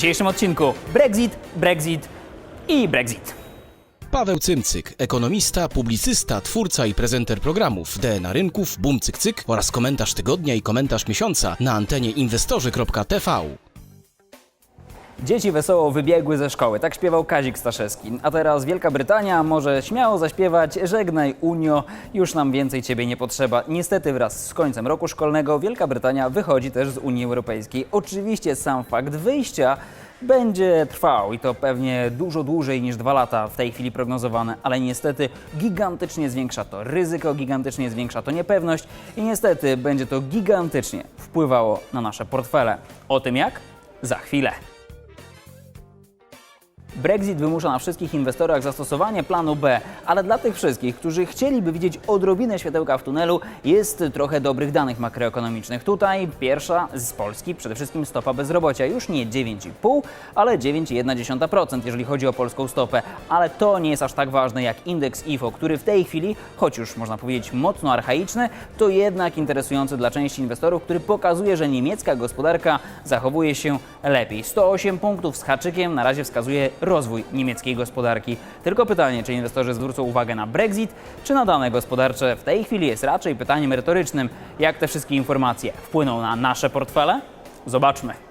dzisiejszym odcinku Brexit, Brexit i Brexit. Paweł Cymcyk, ekonomista, publicysta, twórca i prezenter programów DNA Rynków, Bum Cyk Cyk oraz komentarz tygodnia i komentarz miesiąca na antenie inwestorzy.tv. Dzieci wesoło wybiegły ze szkoły, tak śpiewał Kazik Staszewski. A teraz Wielka Brytania może śmiało zaśpiewać Żegnaj Unio, już nam więcej Ciebie nie potrzeba. Niestety wraz z końcem roku szkolnego Wielka Brytania wychodzi też z Unii Europejskiej. Oczywiście sam fakt wyjścia będzie trwał i to pewnie dużo dłużej niż dwa lata w tej chwili prognozowane, ale niestety gigantycznie zwiększa to ryzyko, gigantycznie zwiększa to niepewność i niestety będzie to gigantycznie wpływało na nasze portfele. O tym jak? Za chwilę. Brexit wymusza na wszystkich inwestorach zastosowanie planu B, ale dla tych wszystkich, którzy chcieliby widzieć odrobinę światełka w tunelu, jest trochę dobrych danych makroekonomicznych. Tutaj pierwsza z Polski, przede wszystkim stopa bezrobocia, już nie 9,5, ale 9,1%, jeżeli chodzi o polską stopę. Ale to nie jest aż tak ważne jak indeks IFO, który w tej chwili, choć już można powiedzieć mocno archaiczny, to jednak interesujący dla części inwestorów, który pokazuje, że niemiecka gospodarka zachowuje się lepiej. 108 punktów z haczykiem na razie wskazuje rozwój niemieckiej gospodarki. Tylko pytanie, czy inwestorzy zwrócą uwagę na Brexit, czy na dane gospodarcze w tej chwili jest raczej pytaniem retorycznym. Jak te wszystkie informacje wpłyną na nasze portfele? Zobaczmy.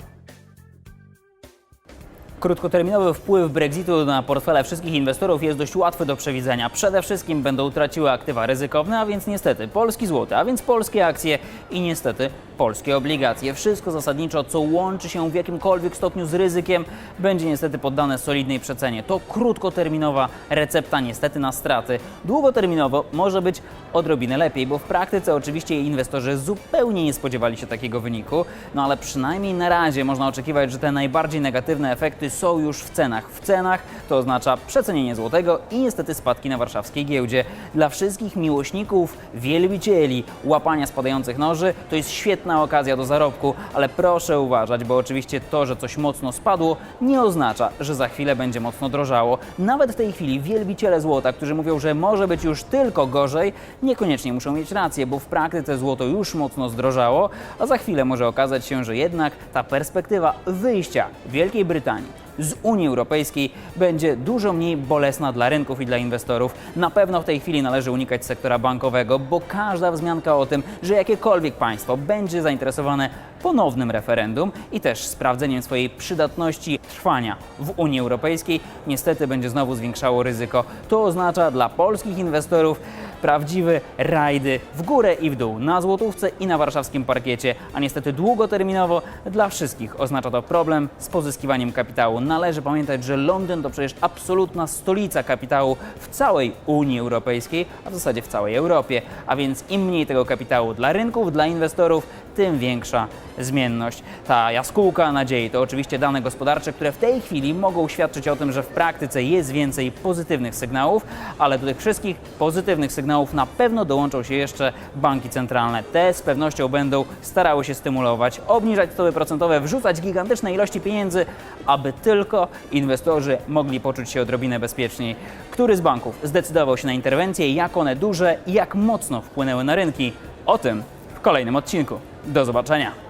Krótkoterminowy wpływ Brexitu na portfele wszystkich inwestorów jest dość łatwy do przewidzenia. Przede wszystkim będą traciły aktywa ryzykowne, a więc niestety polski złoty, a więc polskie akcje i niestety polskie obligacje. Wszystko zasadniczo, co łączy się w jakimkolwiek stopniu z ryzykiem, będzie niestety poddane solidnej przecenie. To krótkoterminowa recepta niestety na straty. Długoterminowo może być odrobinę lepiej, bo w praktyce oczywiście inwestorzy zupełnie nie spodziewali się takiego wyniku, no ale przynajmniej na razie można oczekiwać, że te najbardziej negatywne efekty są już w cenach. W cenach to oznacza przecenienie złotego i niestety spadki na warszawskiej giełdzie. Dla wszystkich miłośników, wielbicieli łapania spadających noży to jest świetna okazja do zarobku, ale proszę uważać, bo oczywiście to, że coś mocno spadło, nie oznacza, że za chwilę będzie mocno drożało. Nawet w tej chwili wielbiciele złota, którzy mówią, że może być już tylko gorzej, niekoniecznie muszą mieć rację, bo w praktyce złoto już mocno zdrożało, a za chwilę może okazać się, że jednak ta perspektywa wyjścia Wielkiej Brytanii z Unii Europejskiej będzie dużo mniej bolesna dla rynków i dla inwestorów. Na pewno w tej chwili należy unikać sektora bankowego, bo każda wzmianka o tym, że jakiekolwiek państwo będzie zainteresowane ponownym referendum i też sprawdzeniem swojej przydatności trwania w Unii Europejskiej, niestety będzie znowu zwiększało ryzyko. To oznacza dla polskich inwestorów prawdziwe rajdy w górę i w dół na złotówce i na warszawskim parkiecie, a niestety długoterminowo dla wszystkich oznacza to problem z pozyskiwaniem kapitału. Należy pamiętać, że Londyn to przecież absolutna stolica kapitału w całej Unii Europejskiej, a w zasadzie w całej Europie, a więc im mniej tego kapitału dla rynków, dla inwestorów, tym większa zmienność. Ta jaskółka nadziei to oczywiście dane gospodarcze, które w tej chwili mogą świadczyć o tym, że w praktyce jest więcej pozytywnych sygnałów, ale do tych wszystkich pozytywnych sygnałów na pewno dołączą się jeszcze banki centralne. Te z pewnością będą starały się stymulować, obniżać stopy procentowe, wrzucać gigantyczne ilości pieniędzy, aby tylko inwestorzy mogli poczuć się odrobinę bezpieczniej. Który z banków zdecydował się na interwencje, jak one duże i jak mocno wpłynęły na rynki? O tym w kolejnym odcinku. Do zobaczenia.